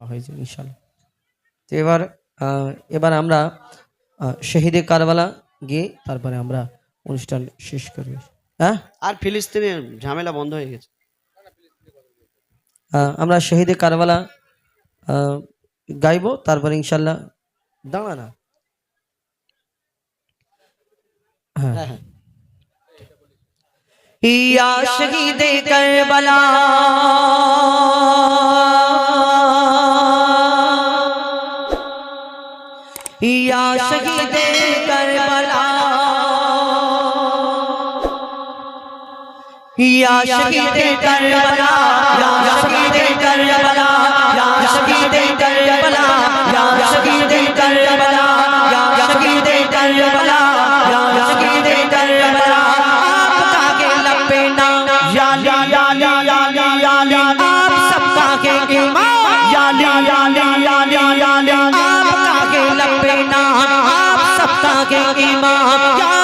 হয়েছে ইনশাল্লাহ তো এবার এবার আমরা শহীদে কারবালা গিয়ে তারপরে আমরা অনুষ্ঠান শেষ করব হ্যাঁ? আর ফিলিস্তিনের ঝামেলা বন্ধ হয়ে গেছে। আমরা শহীদে কারবালা আহ, গাইবো তারপরে ইনশাল্লাহ দাঁড়া না হ্যাঁ হ্যাঁ। হ্যাঁ या या शहीद करबला या शहीद करबला या शहीद करबला या शहीद करबला দাগে ইমাম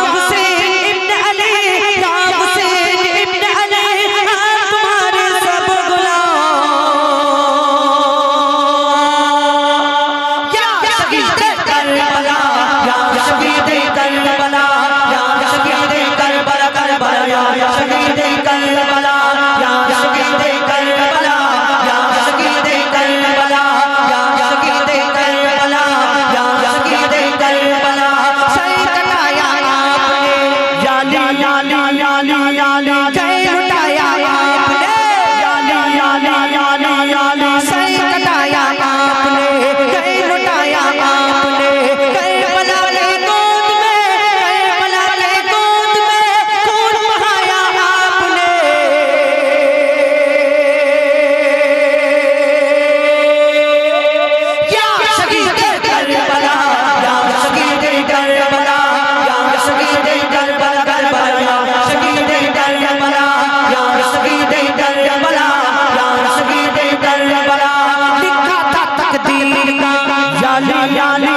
da da da da da da Yani.